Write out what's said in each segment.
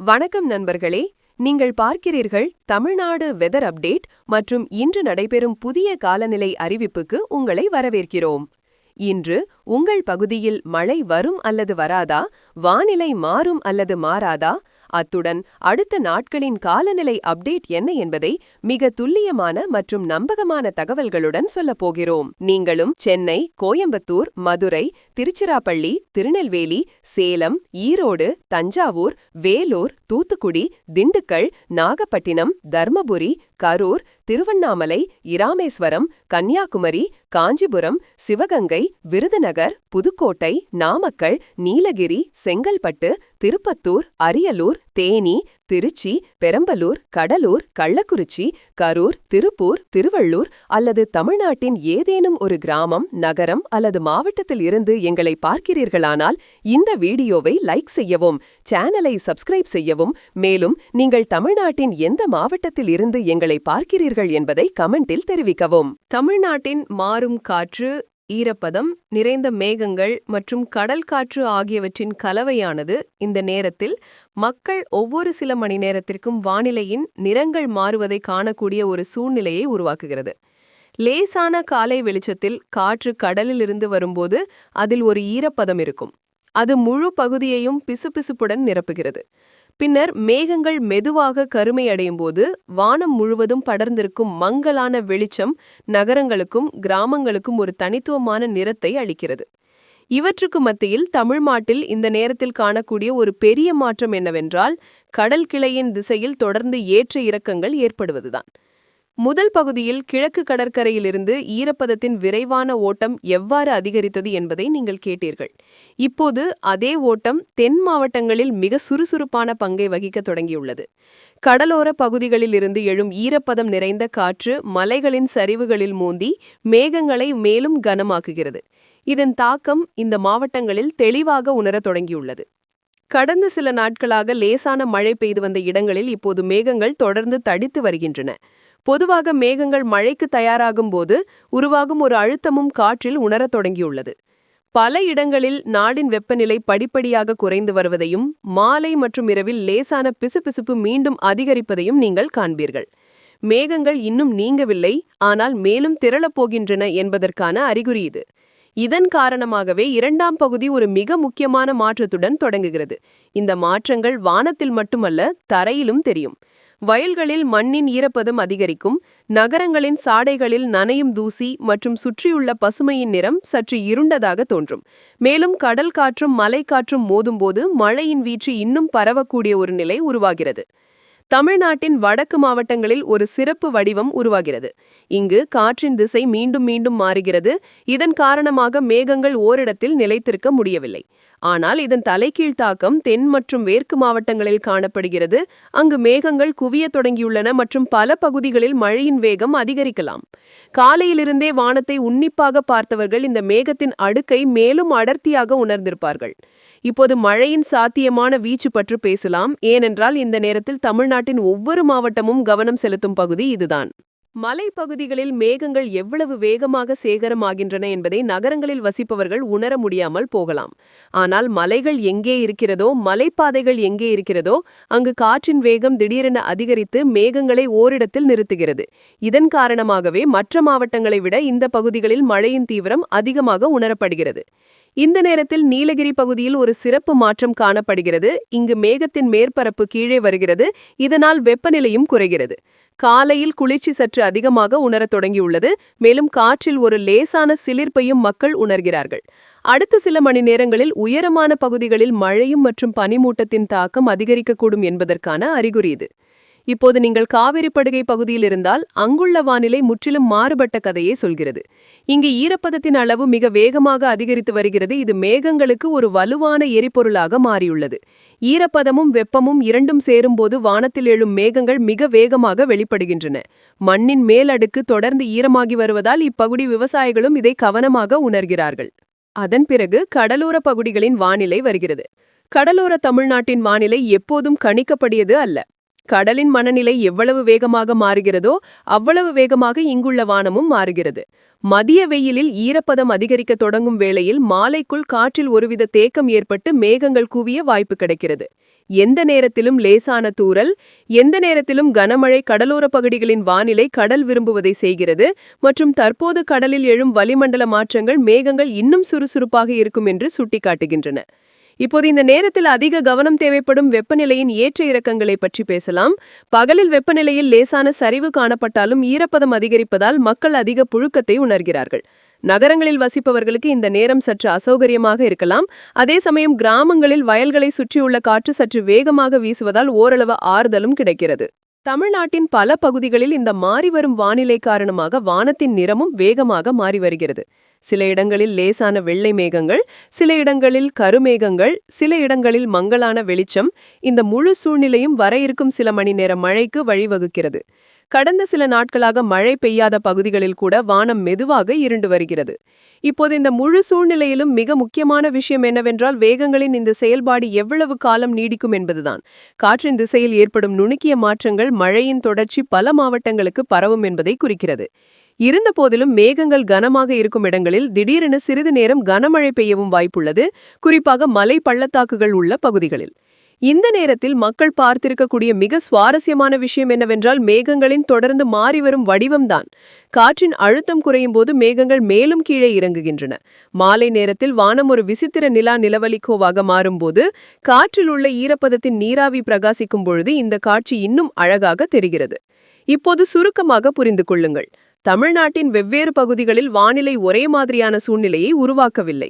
வணக்கம் நண்பர்களே நீங்கள் பார்க்கிறீர்கள் தமிழ்நாடு வெதர் அப்டேட் மற்றும் இன்று நடைபெறும் புதிய காலநிலை அறிவிப்புக்கு உங்களை வரவேற்கிறோம். இன்று உங்கள் பகுதியில் மழை வரும் அல்லது வராதா வானிலை மாறும் அல்லது மாறாதா அத்துடன் அடுத்த நாட்களின் காலநிலை அப்டேட் என்ன என்பதை மிக துல்லியமான மற்றும் நம்பகமான தகவல்களுடன் சொல்லப்போகிறோம் நீங்களும் சென்னை கோயம்புத்தூர் மதுரை திருச்சிராப்பள்ளி திருநெல்வேலி சேலம் ஈரோடு தஞ்சாவூர் வேலூர் தூத்துக்குடி திண்டுக்கல் நாகப்பட்டினம் தர்மபுரி கரூர் திருவண்ணாமலை இராமேஸ்வரம் கன்னியாகுமரி காஞ்சிபுரம் சிவகங்கை விருதுநகர் புதுக்கோட்டை நாமக்கல் நீலகிரி செங்கல்பட்டு திருப்பத்தூர் அரியலூர் தேனி திருச்சி பெரம்பலூர் கடலூர் கள்ளக்குறிச்சி கரூர் திருப்பூர் திருவள்ளூர் அல்லது தமிழ்நாட்டின் ஏதேனும் ஒரு கிராமம் நகரம் அல்லது மாவட்டத்தில் இருந்து எங்களை பார்க்கிறீர்களானால் இந்த வீடியோவை லைக் செய்யவும் சேனலை சப்ஸ்கிரைப் செய்யவும் மேலும் நீங்கள் தமிழ்நாட்டின் எந்த மாவட்டத்தில் இருந்து எங்களை பார்க்கிறீர்கள் என்பதை கமெண்டில் தெரிவிக்கவும். தமிழ்நாட்டின் மாறும் காற்று ஈரப்பதம் நிறைந்த மேகங்கள் மற்றும் கடல் காற்று ஆகியவற்றின் கலவையானது இந்த நேரத்தில் மக்கள் ஒவ்வொரு சில மணி நேரத்திற்கும் வானிலையின் நிறங்கள் மாறுவதை காணக்கூடிய ஒரு சூழ்நிலையை உருவாக்குகிறது. லேசான காலை வெளிச்சத்தில் காற்று கடலிலிருந்து வரும்போது அதில் ஒரு ஈரப்பதம் இருக்கும். அது முழு பகுதியையும் பிசுபிசுப்புடன் நிரப்புகிறது. பின்னர் மேகங்கள் மெதுவாக கருமையடையும் போது வானம் முழுவதும் படர்ந்திருக்கும் மங்கலான வெளிச்சம் நகரங்களுக்கும் கிராமங்களுக்கும் ஒரு தனித்துவமான நிறத்தை அளிக்கிறது. இவற்றுக்கு மத்தியில் தமிழ் மாட்டில் இந்த நேரத்தில் காணக்கூடிய ஒரு பெரிய மாற்றம் என்னவென்றால் கடல் கிளையின் திசையில் தொடர்ந்து ஏற்ற இறக்கங்கள் ஏற்படுவதுதான். முதல் பகுதியில் கிழக்கு கடற்கரையிலிருந்து ஈரப்பதத்தின் விரைவான ஓட்டம் எவ்வாறு அதிகரித்தது என்பதை நீங்கள் கேட்டீர்கள். இப்போது அதே ஓட்டம் தென் மாவட்டங்களில் மிக சுறுசுறுப்பான பங்கை வகிக்க தொடங்கியுள்ளது. கடலோர பகுதிகளிலிருந்து எழும் ஈரப்பதம் நிறைந்த காற்று மலைகளின் சரிவுகளில் மூந்தி மேகங்களை மேலும் கனமாக்குகிறது. இதன் தாக்கம் இந்த மாவட்டங்களில் தெளிவாக உணரத் தொடங்கியுள்ளது. கடந்த சில நாட்களாக லேசான மழை பெய்து வந்த இடங்களில் இப்போது மேகங்கள் தொடர்ந்து தடித்து வருகின்றன. பொதுவாக மேகங்கள் மழைக்கு தயாராகும் போது உருவாகும் ஒரு அழுத்தமும் காற்றில் உணரத் தொடங்கியுள்ளது. பல இடங்களில் நாடின் வெப்பநிலை படிப்படியாக குறைந்து வருவதையும் மாலை மற்றும் இரவில் லேசான பிசுபிசுப்பு மீண்டும் அதிகரிப்பதையும் நீங்கள் காண்பீர்கள். மேகங்கள் இன்னும் நீங்கவில்லை ஆனால் மேலும் திரளப்போகின்றன என்பதற்கான அறிகுறி இது. இதன் காரணமாகவே இரண்டாம் பகுதி ஒரு மிக முக்கியமான மாற்றத்துடன் தொடங்குகிறது. இந்த மாற்றங்கள் வானத்தில் மட்டுமல்ல தரையிலும் தெரியும். வயல்களில் மண்ணின் ஈரப்பதம் அதிகரிக்கும் நகரங்களின் சாடைகளில் நனையும் தூசி மற்றும் சுற்றியுள்ள பசுமையின் நிறம் சற்று இருண்டதாக தோன்றும். மேலும் கடல் காற்றும் மலை காற்றும் மோதும்போது மழையின் வீச்சு இன்னும் பரவக்கூடிய ஒரு நிலை உருவாகிறது. தமிழ்நாட்டின் வடக்கு மாவட்டங்களில் ஒரு சிறப்பு வடிவம் உருவாகிறது. இங்கு காற்றின் திசை மீண்டும் மீண்டும் மாறுகிறது. இதன் காரணமாக மேகங்கள் ஓரிடத்தில் நிலைத்திருக்க முடியவில்லை. ஆனால் இதன் தலைகீழ் தாக்கம் தென் மற்றும் மேற்கு மாவட்டங்களில் காணப்படுகிறது. அங்கு மேகங்கள் குவிய தொடங்கியுள்ளன மற்றும் பல பகுதிகளில் மழையின் வேகம் அதிகரிக்கலாம். காலையிலிருந்தே வானத்தை உன்னிப்பாக பார்த்தவர்கள் இந்த மேகத்தின் அடுக்கை மேலும் அடர்த்தியாக உணர்ந்திருப்பார்கள். இப்போது மழையின் சாத்தியமான வீச்சு பற்றி பேசலாம். ஏனென்றால் இந்த நேரத்தில் தமிழ்நாட்டின் ஒவ்வொரு மாவட்டமும் கவனம் செலுத்தும் பகுதி இதுதான். மலைப்பகுதிகளில் மேகங்கள் எவ்வளவு வேகமாக சேகரமாகின்றன என்பதை நகரங்களில் வசிப்பவர்கள் உணர முடியாமல் போகலாம். ஆனால் மலைகள் எங்கே இருக்கிறதோ மலைப்பாதைகள் எங்கே இருக்கிறதோ அங்கு காற்றின் வேகம் திடீரென அதிகரித்து மேகங்களை ஓரிடத்தில் நிறுத்துகிறது. இதன் காரணமாகவே மற்ற மாவட்டங்களை விட இந்த பகுதிகளில் மழையின் தீவிரம் அதிகமாக உணரப்படுகிறது. இந்த நேரத்தில் நீலகிரி பகுதியில் ஒரு சிறப்பு மாற்றம் காணப்படுகிறது. இங்கு மேகத்தின் மேற்பரப்பு கீழே வருகிறது. இதனால் வெப்பநிலையும் குறைகிறது. காலையில் குளிர்ச்சி சற்று அதிகமாக உணரத் தொடங்கியுள்ளது. மேலும் காற்றில் ஒரு லேசான சிலிர்ப்பையும் மக்கள் உணர்கிறார்கள். அடுத்த சில மணி நேரங்களில் உயரமான பகுதிகளில் மழையும் மற்றும் பனிமூட்டத்தின் தாக்கம் அதிகரிக்கக்கூடும் என்பதற்கான அறிகுறி இது. இப்போது நீங்கள் காவிரி படுகை பகுதியில் இருந்தால் அங்குள்ள வானிலை முற்றிலும் மாறுபட்ட கதையை சொல்கிறது. இங்கு ஈரப்பதத்தின் அளவு மிக வேகமாக அதிகரித்து வருகிறது. இது மேகங்களுக்கு ஒரு வலுவான எரிபொருளாக மாறியுள்ளது. ஈரப்பதமும் வெப்பமும் இரண்டும் சேரும்போது வானத்தில் எழும் மேகங்கள் மிக வேகமாக வெளிப்படுகின்றன. மண்ணின் மேலடுக்கு தொடர்ந்து ஈரமாகி வருவதால் இப்பகுதி விவசாயிகளும் இதை கவனமாக உணர்கிறார்கள். அதன் பிறகு கடலோர பகுதிகளின் வானிலை வருகிறது. கடலோர தமிழ்நாட்டின் வானிலை எப்போதும் கணிக்கப்படியது அல்ல. கடலின் மனநிலை எவ்வளவு வேகமாக மாறுகிறதோ அவ்வளவு வேகமாக இங்குள்ள வானமும் மாறுகிறது. மதிய வெயிலில் ஈரப்பதம் அதிகரிக்க தொடங்கும் வேளையில் மாலைக்குள் காற்றில் ஒருவித தேக்கம் ஏற்பட்டு மேகங்கள் குவிய வாய்ப்பு கிடைக்கிறது. எந்த நேரத்திலும் லேசான தூறல் எந்த நேரத்திலும் கனமழை கடலோர பகுதிகளின் வானிலை கடல் விரும்புவதை செய்கிறது மற்றும் தற்போது கடலில் எழும் வளிமண்டல மாற்றங்கள் மேகங்கள் இன்னும் சுறுசுறுப்பாக இருக்கும் என்று சுட்டிக்காட்டுகின்றன. இப்போது இந்த நேரத்தில் அதிக கவனம் தேவைப்படும் வெப்பநிலையின் ஏற்ற இறக்கங்களை பற்றி பேசலாம். பகலில் வெப்பநிலையில் லேசான சரிவு காணப்பட்டாலும் ஈரப்பதம் அதிகரிப்பதால் மக்கள் அதிக புழுக்கத்தை உணர்கிறார்கள். நகரங்களில் வசிப்பவர்களுக்கு இந்த நேரம் சற்று அசௌகரியமாக இருக்கலாம். அதே சமயம் கிராமங்களில் வயல்களை சுற்றியுள்ள காற்று சற்று வேகமாக வீசுவதால் ஓரளவு ஆறுதலும் கிடைக்கிறது. தமிழ்நாட்டின் பல பகுதிகளில் இந்த மாறிவரும் வானிலை காரணமாக வானத்தின் நிறமும் வேகமாக மாறி வருகிறது சில இடங்களில் லேசான வெள்ளை மேகங்கள் சில இடங்களில் கருமேகங்கள் சில இடங்களில் மங்கலான வெளிச்சம் இந்த முழு சூழ்நிலையும் வர இருக்கும் சில மணி நேர மழைக்கு வழிவகுக்கிறது. கடந்த சில நாட்களாக மழை பெய்யாத பகுதிகளில் கூட வானம் மெதுவாக இருண்டு வருகிறது. இப்போது இந்த முழு சூழ்நிலையிலும் மிக முக்கியமான விஷயம் என்னவென்றால் வேகங்களின் இந்த செயல்பாடு எவ்வளவு காலம் நீடிக்கும் என்பதுதான். காற்றின் திசையில் ஏற்படும் நுணுக்கிய மாற்றங்கள் மழையின் தொடர்ச்சி பல மாவட்டங்களுக்கு பரவும் என்பதை குறிக்கிறது. இருந்த போதிலும் மேகங்கள் கனமாக இருக்கும் இடங்களில் திடீரென சிறிது நேரம் கனமழை பெய்யவும் வாய்ப்புள்ளது குறிப்பாக மலை பள்ளத்தாக்குகள் உள்ள பகுதிகளில். இந்த நேரத்தில் மக்கள் பார்த்திருக்கக்கூடிய மிக சுவாரஸ்யமான விஷயம் என்னவென்றால் மேகங்களின் தொடர்ந்து மாறி வரும் வடிவம்தான். காற்றின் அழுத்தம் குறையும் போது மேகங்கள் மேலும் கீழே இறங்குகின்றன. மாலை நேரத்தில் வானம் ஒரு விசித்திர நிலா நிலவலிக்கோவாக மாறும்போது காற்றில் உள்ள ஈரப்பதத்தின் நீராவி பிரகாசிக்கும் பொழுது இந்த காட்சி இன்னும் அழகாக தெரிகிறது. இப்போது சுருக்கமாக புரிந்து கொள்ளுங்கள். தமிழ்நாட்டின் வெவ்வேறு பகுதிகளில் வானிலை ஒரே மாதிரியான சூழ்நிலையை உருவாக்கவில்லை.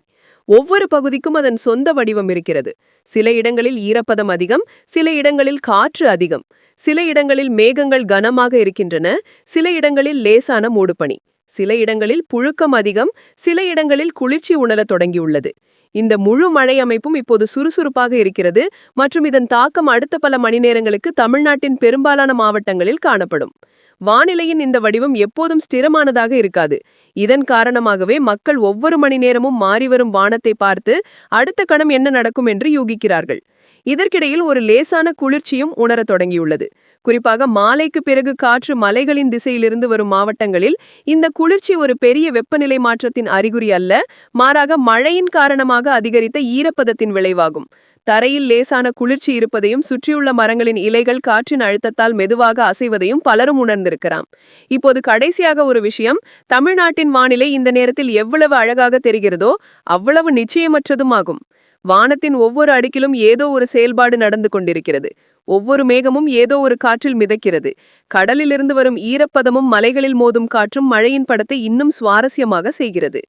ஒவ்வொரு பகுதிக்கும் அதன் சொந்த வடிவம் இருக்கிறது. சில இடங்களில் ஈரப்பதம் அதிகம் சில இடங்களில் காற்று அதிகம். சில இடங்களில் மேகங்கள் கனமாக இருக்கின்றன சில இடங்களில் லேசான மூடுபனி. சில இடங்களில் புழுக்கம் அதிகம் சில இடங்களில் குளிர்ச்சி உணரத் தொடங்கியுள்ளது. இந்த முழு மழை அமைப்பும் இப்போது சுறுசுறுப்பாக இருக்கிறது மற்றும் இதன் தாக்கம் அடுத்த பல மணி நேரங்களுக்கு தமிழ்நாட்டின் பெரும்பாலான மாவட்டங்களில் காணப்படும். வானிலையின் இந்த வடிவம் எப்போதும் ஸ்திரமானதாக இருக்காது. இதன் காரணமாகவே மக்கள் ஒவ்வொரு மணி நேரமும் மாறிவரும் வானத்தை பார்த்து அடுத்த கணம் என்ன நடக்கும் என்று யூகிக்கிறார்கள். இதற்கிடையில் ஒரு லேசான குளிர்ச்சியும் உணரத் தொடங்கியுள்ளது. குறிப்பாக மாலைக்கு பிறகு காற்று மலைகளின் திசையிலிருந்து வரும் மாவட்டங்களில் இந்த குளிர்ச்சி ஒரு பெரிய வெப்பநிலை மாற்றத்தின் அறிகுறி அல்ல மாறாக மழையின் காரணமாக அதிகரித்த ஈரப்பதத்தின் விளைவாகும். தரையில் லேசான குளிர்ச்சி இருப்பதையும் சுற்றியுள்ள மரங்களின் இலைகள் காற்றின் அழுத்தத்தால் மெதுவாக அசைவதையும் பலரும் உணர்ந்திருக்கிறாம். இப்போது கடைசியாக ஒரு விஷயம் தமிழ்நாட்டின் வானிலை இந்த நேரத்தில் எவ்வளவு அழகாக தெரிகிறதோ அவ்வளவு நிச்சயமற்றதும் ஆகும். வானத்தின் ஒவ்வொரு அடுக்கிலும் ஏதோ ஒரு செயல்பாடு நடந்து கொண்டிருக்கிறது. ஒவ்வொரு மேகமும் ஏதோ ஒரு காற்றில் மிதக்கிறது. கடலிலிருந்து வரும் ஈரப்பதமும் மலைகளில் மோதும் காற்றும் மழையின் படத்தை இன்னும் சுவாரஸ்யமாக செய்கிறது.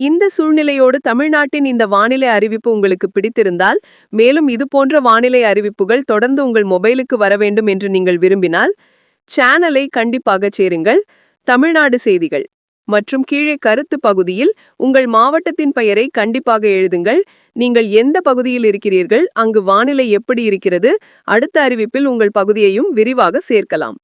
இந்த சூழ்நிலையோடு தமிழ்நாட்டின் இந்த வானிலை அறிவிப்பு உங்களுக்கு பிடித்திருந்தால் மேலும் இது போன்ற வானிலை அறிவிப்புகள் தொடர்ந்து உங்கள் மொபைலுக்கு வர வேண்டும் என்று நீங்கள் விரும்பினால் சேனலை கண்டிப்பாக சேருங்கள். தமிழ்நாடு செய்திகள். மற்றும் கீழே கருத்து பகுதியில் உங்கள் மாவட்டத்தின் பெயரை கண்டிப்பாக எழுதுங்கள். நீங்கள் எந்த பகுதியில் இருக்கிறீர்கள்? அங்கு வானிலை எப்படி இருக்கிறது? அடுத்த அறிவிப்பில் உங்கள் பகுதியையும் விரிவாக சேர்க்கலாம்.